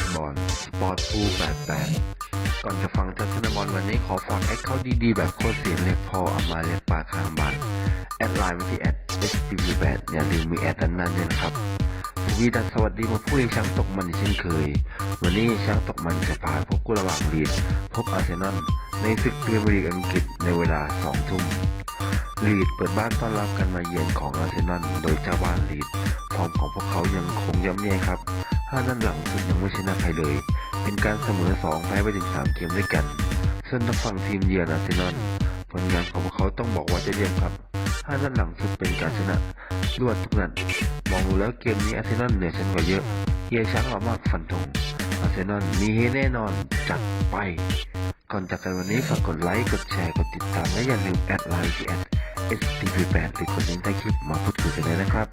สบอลสปอร์ตฟู88 ก่อนจะฟังทัศนบอลวันนี้ขอฝากแอคเคาดีๆ แบบโคตรเสียงเรียกพอเอามาเรียกปากข้างบ้านแอดไลน์ไปที่แอด STV8 อย่าลืมมีแอดด้นหนั้นด้วยนะครับสวีดัสสวัสดีมาพูดให้ช้างตกมันเช่นเคย วันนี้ช้างตกมันจะพาพบกู้ระหว่างลีดพบอาร์เซนอลในศึกพรีเมียร์ลีกอังกฤษในเวลา2ทุ่มลีดเปิดบ้านต้อนรับการมาเยือนของอาร์เซนอลโดยเจ้าบ้านลีดฟอร์มของพวกเขายังคงย่ำแย่ครับ ห้านัดหลังสุดยังไม่ชนะใครเลย เป็นการเสมอสองแพ้ไปถึงสามเกมด้วยกัน ส่วนทางฝั่งทีมเยือนอาร์เซนอลผลงานของพวกเขาต้องบอกว่าจะเยี่ยมครับห้านัดหลังสุดเป็นการชนะรวดทุกนัดมองดูแล้วเกมนี้อาร์เซนอลเหนือชั้นกว่าเยอะเฮียช้างเอามากฟันธงอาร์เซนอลมีเฮแน่นอนจัดไป ก่อนจากกันวันนี้ฝากกดไลค์ กดแชร์ กดติดตามและอย่าลืมแอดไลน์ที่แอด STP8 หรือกดลิงก์ใต้คลิปมาพูดคุยกันได้นะครับ